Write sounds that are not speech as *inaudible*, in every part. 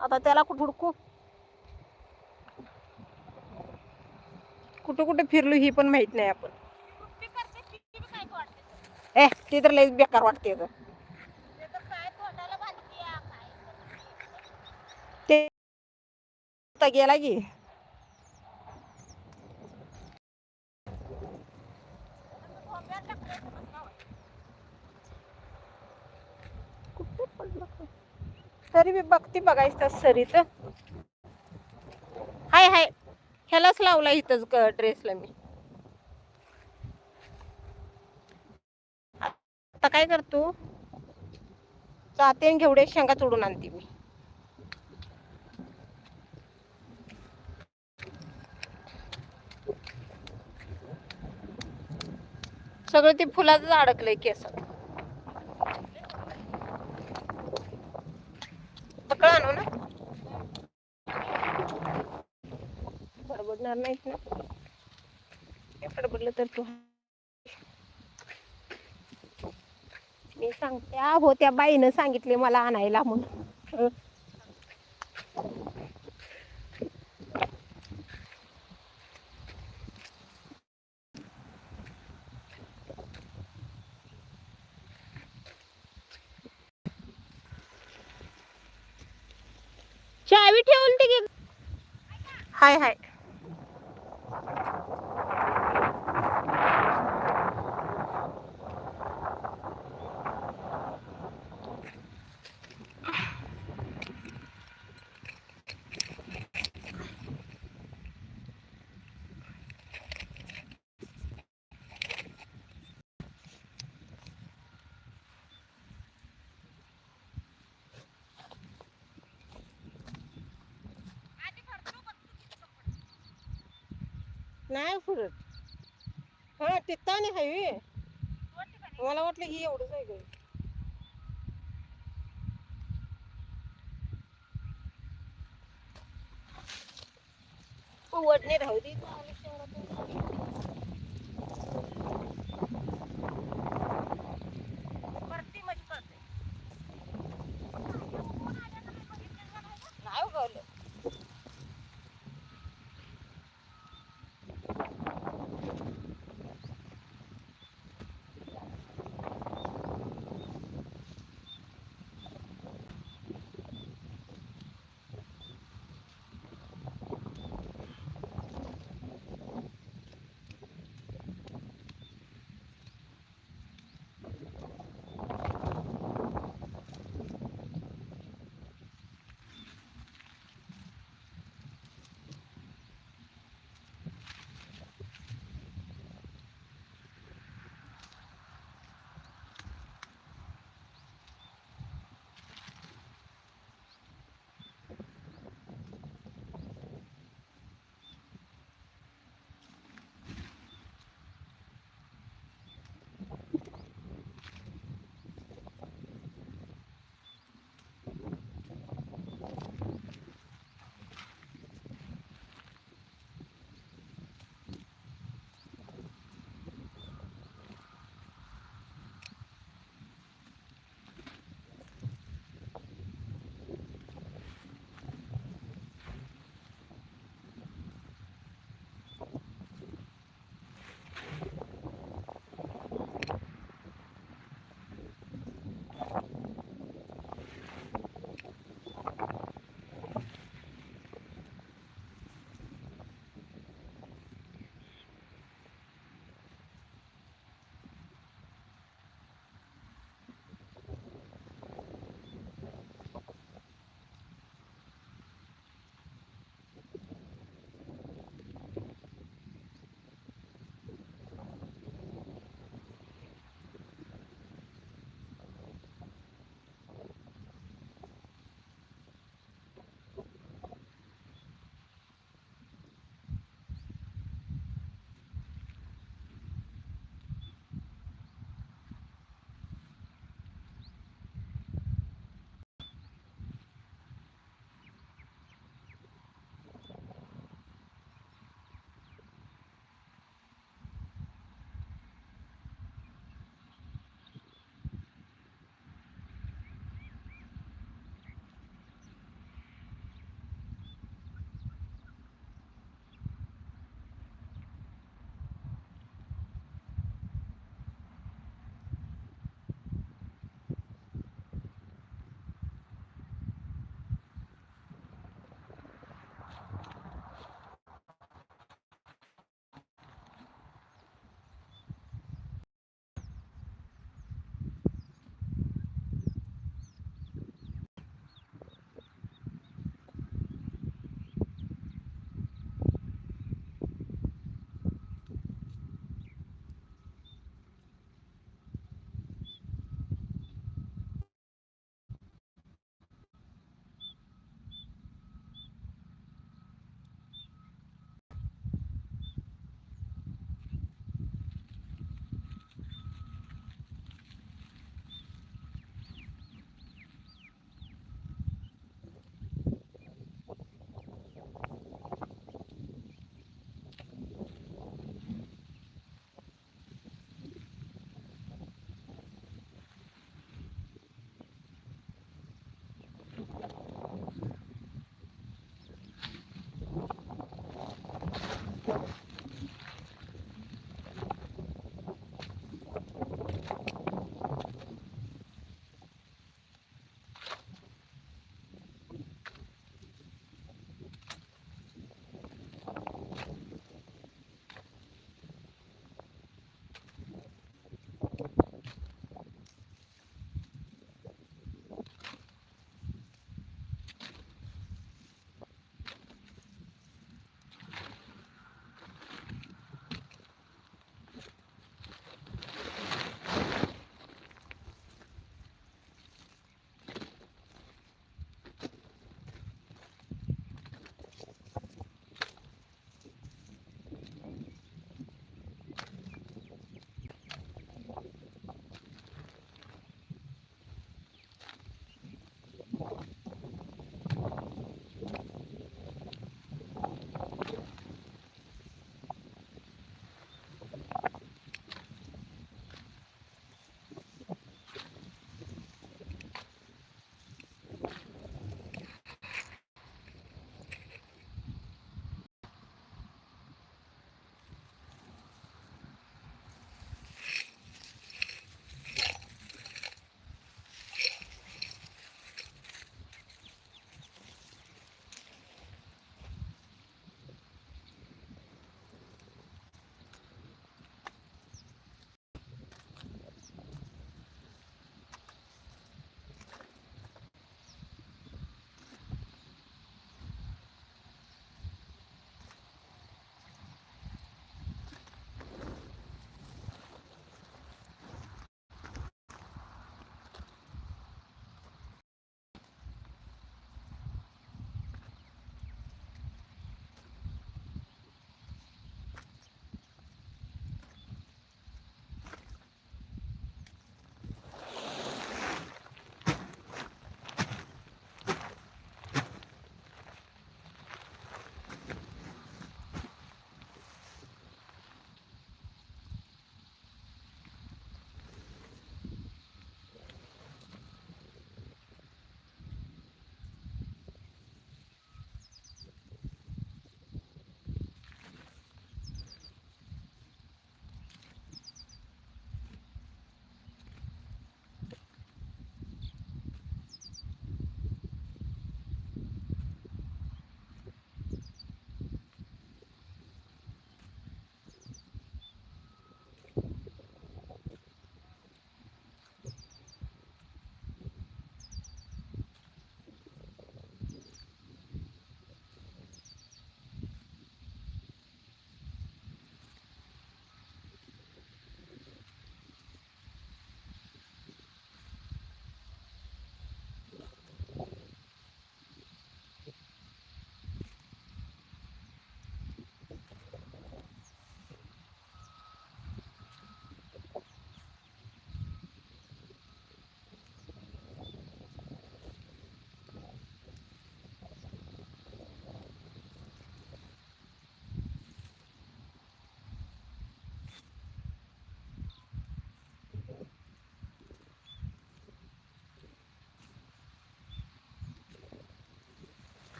आता त्याला कुठं हुडकू? कुठं कुठं फिरलो ही पण माहीत नाही आपण. ए ती तर लईच बेकार वाटते. ते गेला की आता ठोंब्यात टाकलंय समज गावात. कुठे पडलं काय? तरी मी बघते बघायचं त्या सरीत. हाय हाय. ह्यालाच लावला इथंच ड्रेसला मी. आता काय करतो जाते आणि घेवडे शेंगा तोडून आणते मी. सगळं ते फुलाच अडकलंय केसात. आणू हो ना? बडबडणार नाहीत ना? काय बडबडलं तर तू मी सांगते अहो हो त्या बाईनं सांगितले मला आणायला म्हणून. नाही फुरत. हा तिथं आणि हायवे मला वाटलं ही एवढंच आहे गं. वडणे राहू दे.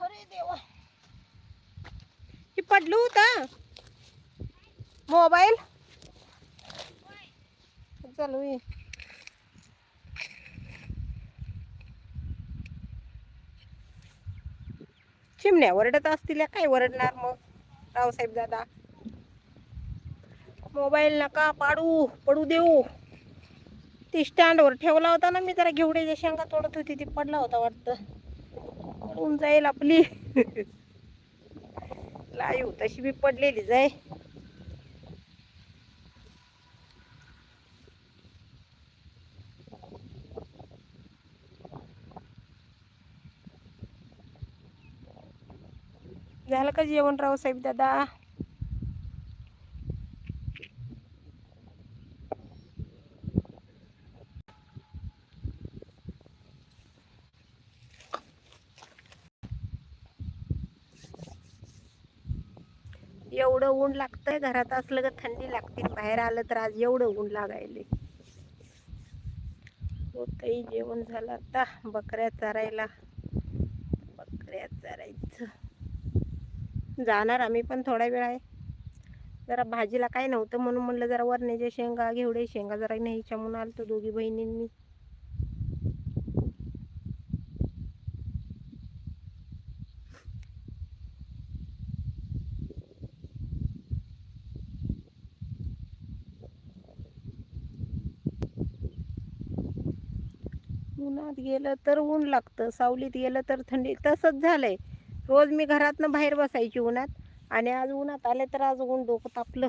अरे देवा पडलं होतं मोबाईल चालू आहे. चिमण्या वरडत असतील काय वरडणार मग? रावसाहेब दादा. मोबाईल नका पाडू पडू देऊ. ती स्टँडवर ठेवला होता ना मी जरा घेवड्याच्या शेंगा तोडत होती ती पडला होता वाटतं. पडून जाईल आपली. *laughs* लाईव तशी बी पडलेली जाय झालं का जेवण राव साहेब दादा? एवढं ऊन लागतंय घरात असलं का थंडी लागते बाहेर आलं तर आज एवढं ऊन लागायले. होतही जेवण झालं आता बकऱ्या चरायला. बकऱ्या चरायचं. जाणार आम्ही पण थोडा वेळ आहे. जरा भाजीला काय नव्हतं म्हणून म्हणलं जरा वरण्याच्या शेंगा घेवडे शेंगा जरा न्यायच्या म्हणून आलं तर दोघी बहिणींनी. उन्हात गेलं तर ऊन लागतं सावलीत गेलं तर थंडी तसंच झालंय. रोज मी घरातनं बाहेर बसायची उन्हात. आणि आज उन्हात आले तर आज ऊन डोकं तापलं.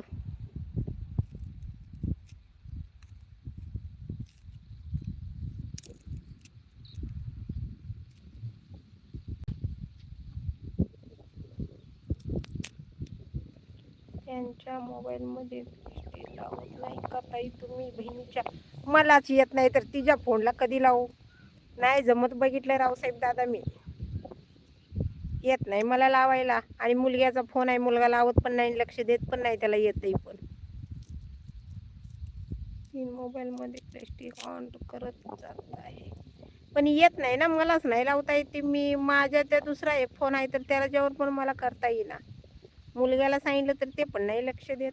त्यांच्या मोबाईलमध्ये लावत नाही का ताई तुम्ही बहिणीच्या? मलाच येत नाही तर तिच्या फोनला कधी लावू? नाही जमत बघितलं रावसाहेब दादा मी. येत नाही मला लावायला. आणि मुलग्याचा फोन आहे मुलगा लावत पण नाही लक्ष देत पण नाही त्याला येतही पण. तीन मोबाईलमध्ये प्लॅस्टिक ऑन करत जात आहे. पण येत नाही ना मलाच नाही लावता येते. मी माझ्या त्या दुसरा एक फोन आहे तर त्याच्यावर पण मला करता येईना. मुलग्याला सांगितलं तर ते पण नाही लक्ष देत.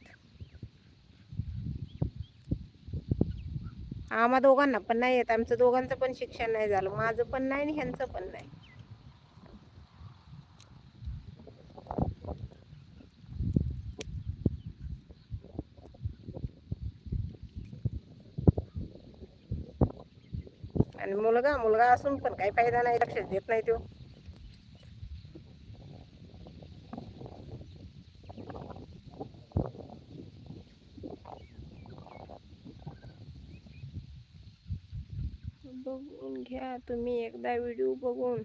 आम्हा दोघांना पण नाही येत. आमचं दोघांचं पण शिक्षण नाही झालं. माझं पण नाही आणि ह्यांचं पण नाही आणि मुलगा मुलगा असून पण काही फायदा नाही लक्ष देत नाही तो. बघून घ्या तुम्ही एकदा व्हिडिओ बघून.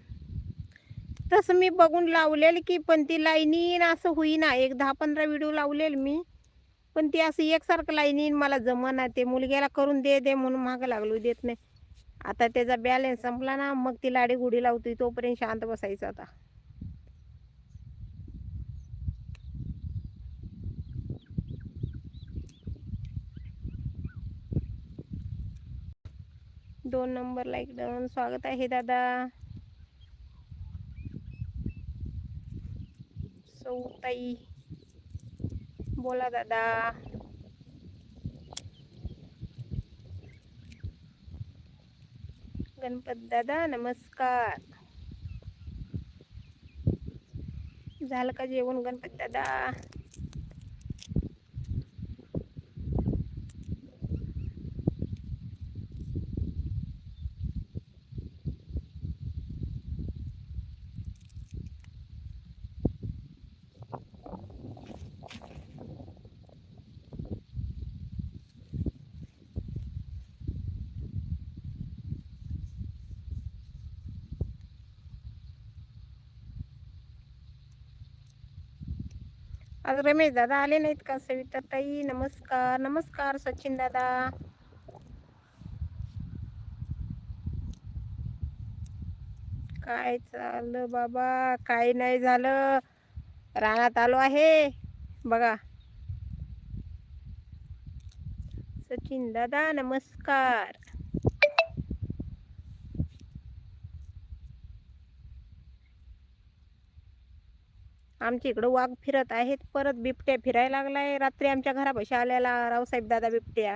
तसं मी बघून लावलेल की पण ती लाईनीन असं होईना. एक दहा पंधरा व्हिडिओ लावलेल मी पण ती असं एकसारखं लाईनीन मला जमना ते मुलग्याला करून दे दे म्हणून माग लागलो देत नाही. आता त्याचा बॅलन्स संपला ना मग ती लाडी गुढी लावतोय तोपर्यंत शांत बसायचं आता. दोन नंबर लाईक डन स्वागत आहे दादा. सौताई. बोला दादा. गणपत दादा नमस्कार. झालं का जेवण गणपत दादा? आज रमेश दादा आले नाहीत का सविता ताई? नमस्कार नमस्कार सचिन दादा. काय चाललं बाबा? काय नाही झालं. राहण्यात आलो आहे. बघा. सचिन दादा नमस्कार. आमच्या इकडं वाघ फिरत आहेत. परत बिबट्या फिरायला लागलाय. रात्री आमच्या घरापाशी आलेला रावसाहेब दादा बिबट्या.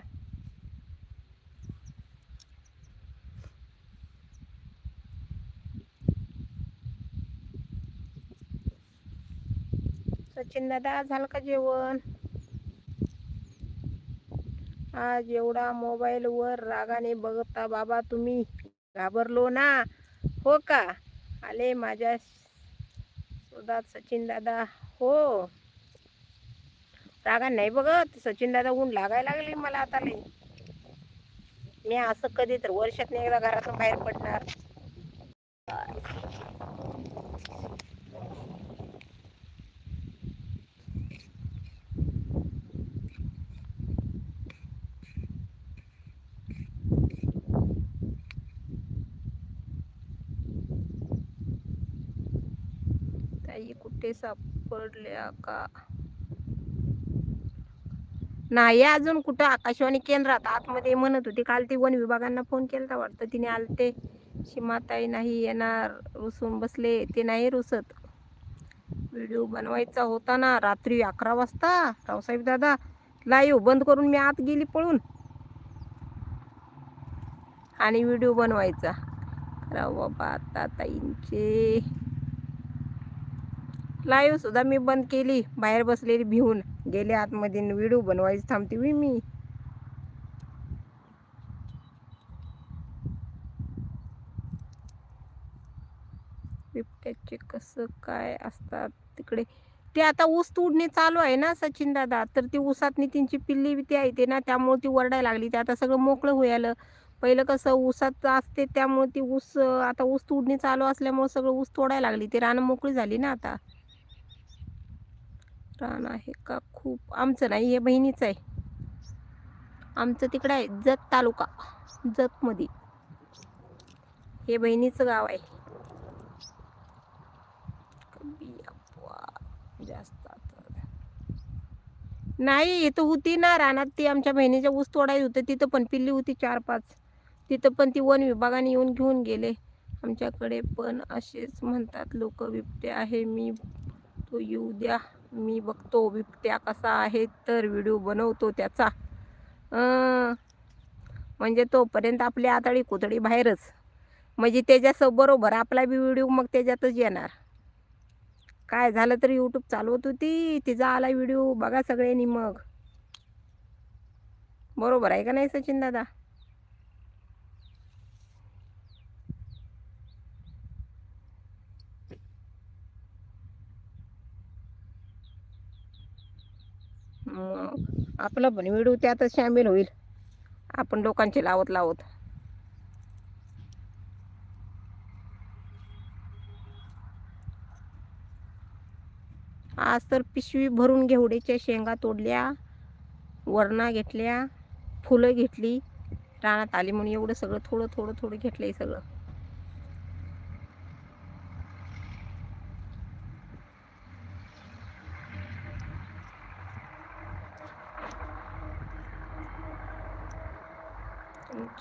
सचिन दादा झालं का जेवण? आज एवढा मोबाईल वर रागाने बघता बाबा तुम्ही. घाबरलो ना? हो का? आले माझ्या दादा सचिन दादा. हो. रागा नाही बघत. सचिन दादा ऊन लागायला लागली मला आता लई. मी असं कधी तर वर्षात एकदा घरातून बाहेर पडणार. ताई कुठे सापडल्या का? नाही अजून कुठं? आकाशवाणी केंद्रात. आतमध्ये म्हणत होती काल ती वन विभागांना फोन केला वाटतं. तिने आलते. शिमाताई नाही येणार. रुसून बसले. ते नाही रुसत. व्हिडिओ बनवायचा होता ना. रात्री अकरा वाजता. रावसाहेब दादा लाईव्ह बंद करून मी आत गेली पळून. आणि व्हिडिओ बनवायचा. राव बाबा आता ताईंचे लाईव्ह सुद्धा मी बंद केली. बाहेर बसलेली भिवून गेले आतमध्ये व्हिडिओ बनवायची थांबते होई मी. बिबट्याचे कसं काय असतात तिकडे? ते आता ऊस तोडणे चालू आहे ना सचिन दादा? तर ती ऊसातनी त्यांची पिल्ली ती आहे ते ना त्यामुळे ती वरडायला लागली. ते आता सगळं मोकळं होयालं पहिलं कसं ऊसात असते त्यामुळे ती ऊस आता ऊस तोडणी चालू असल्यामुळे सगळं ऊस तोडायला लागली. ती रानं मोकळी झाली ना आता. रान आहे का? खूप. आमचं नाही हे बहिणीचं आहे. आमचं तिकडं आहे जत तालुका जतमध्ये हे बहिणीचं गाव आहे. जास्त नाही इथं होती ना रानात ती आमच्या बहिणीच्या ऊस तोडायची होतं. तिथं पण पिल्ली होती चार पाच तिथं पण ती वन विभागाने येऊन घेऊन गेले. आमच्याकडे पण असेच म्हणतात लोक बिबटे आहे मी तो येऊ द्या. मी बघतो बिबट्या कसा आहे तर व्हिडिओ बनवतो त्याचा. म्हणजे तोपर्यंत आपली आतडी कुतडी बाहेरच. म्हणजे त्याच्यासोबत बरोबर आपला बी व्हिडिओ मग त्याच्यातच येणार. काय झालं तर यूट्यूब चालवत होती तिचा आला व्हिडिओ बघा सगळ्यांनी मग. बरोबर आहे का नाही सचिन दादा? आपला पण व्हिडिओ त्यातच शामिल होईल. आपण लोकांचे लावत लावत. आज तर पिशवी भरून घेवड्याच्या शेंगा तोडल्या वरणा घेतल्या फुलं घेतली. रानात आली म्हणून एवढं सगळं थोडं थोडं थोडं घेतलंय सगळं.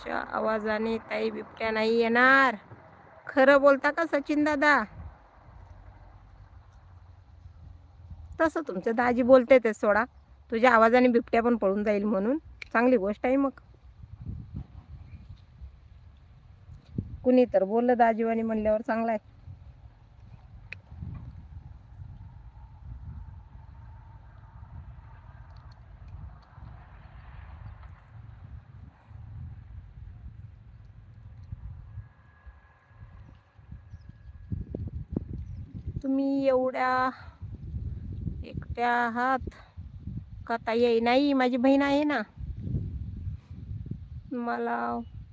तुमच्या आवाजाने ताई बिबट्या नाही येणार. खरं बोलता का सचिन दादा? तसं तुमचं दाजी बोलते ते सोडा. तुझ्या आवाजाने बिबट्या पण पळून जाईल म्हणून. चांगली गोष्ट आहे मग. कुणी तर बोललं दाजीवानी म्हणल्यावर चांगलं आहे. तुम्ही एवढ्या एकट्या आहात. का ताई नाही माझी बहीण आहे ना. मला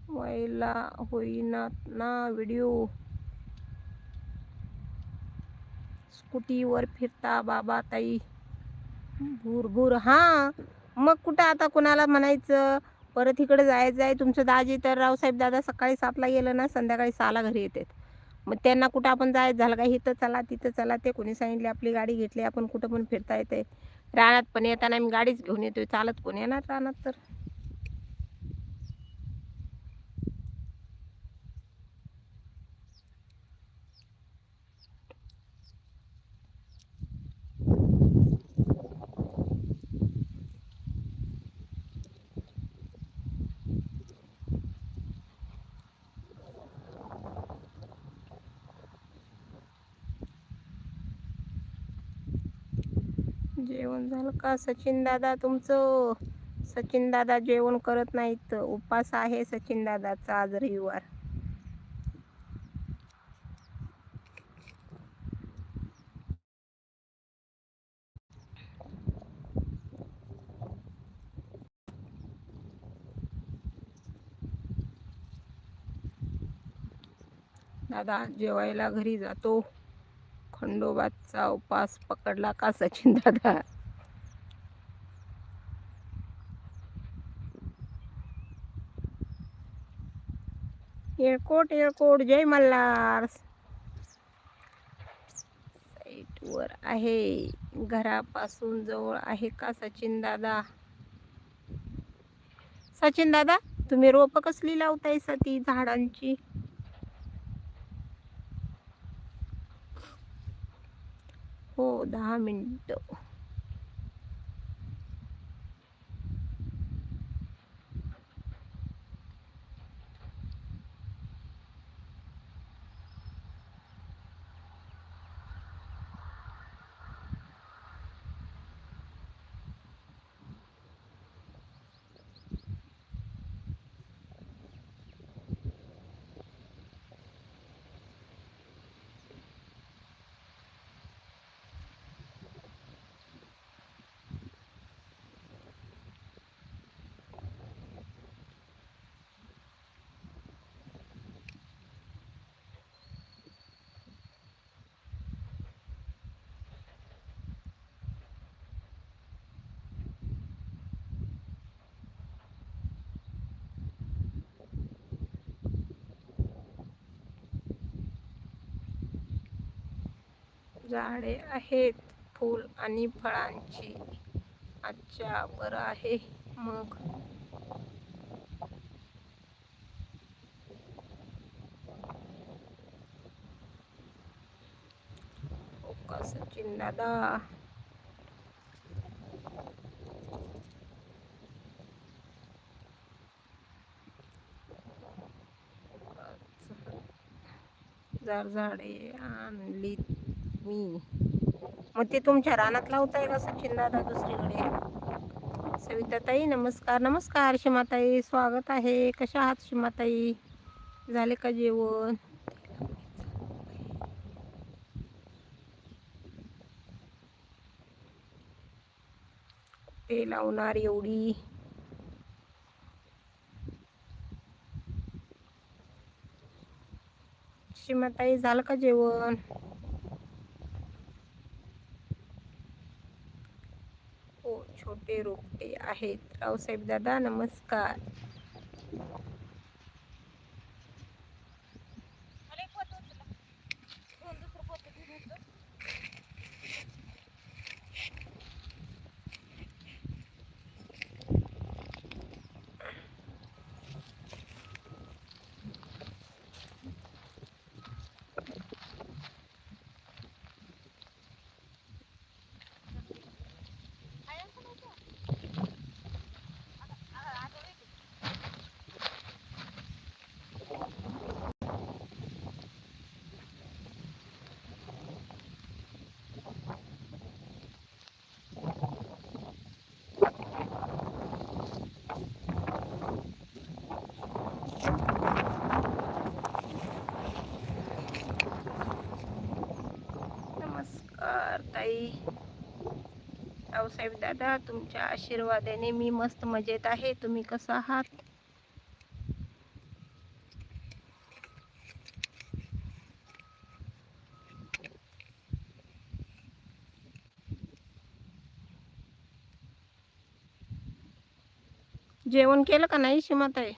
व्हायला होईना ना व्हिडिओ. स्कूटीवर फिरता बाबा ताई. भूरभूर हां. मग कुठं आता कुणाला म्हणायचं? परत इकडे जायचं आहे तुमचं दाजी तर रावसाहेब दादा सकाळी सातला गेलं ना संध्याकाळी सहाला घरी येतात. मग त्यांना कुठं आपण जायचं झालं का इथं चला तिथं चला ते कोणी सांगितले आपली गाडी घेतली आपण कुठं पण फिरता येते रानात पण येताना मी गाडीच घेऊन येतोय चालत कोण येणार रानात तर. जेवण झालं का? सचिन दादा तुमचं? सचिन दादा जेवण करत नाहीत. उपास आहे सचिन दादाचा आज रविवार. दादा जेवायला घरी जातो. चा उपास पकडला का सचिन दादा? येळकोट येळकोट जय मल्हार. साईटवर आहे. घरापासून जवळ आहे का सचिन दादा? सचिन दादा तुम्ही रोप कसली लावताय ती झाडांची? हो दहा मिनटं. झाडे आहेत फूल आणि फळांची. अच्छा बरं आहे. मग? हो सचिन दादा झाडे आणली मी. मग ते तुमच्या रानात लावताय का सचिन दादा दुसरीकडे? सविताताई नमस्कार नमस्कार शिमाताई स्वागत आहे. कशा आहात शिमाताई? झाले का जेवण? ते लावणार एवढी. शिमाताई झालं का जेवण हो छोटे रोपटे आहेत. रावसाहेब दादा नमस्कार मला एक पोतं उचला. दोन दुसरं पोतं घेऊन येतो. आहे असं नव्हतं? आता- आ- आता वेगळं. नमस्कार ताई रावसाहेब दादा तुमच्या आशीर्वादाने मी मस्त मजेत आहे. तुम्ही कसं आहात? जेवण केलं का नाही सीमाताई?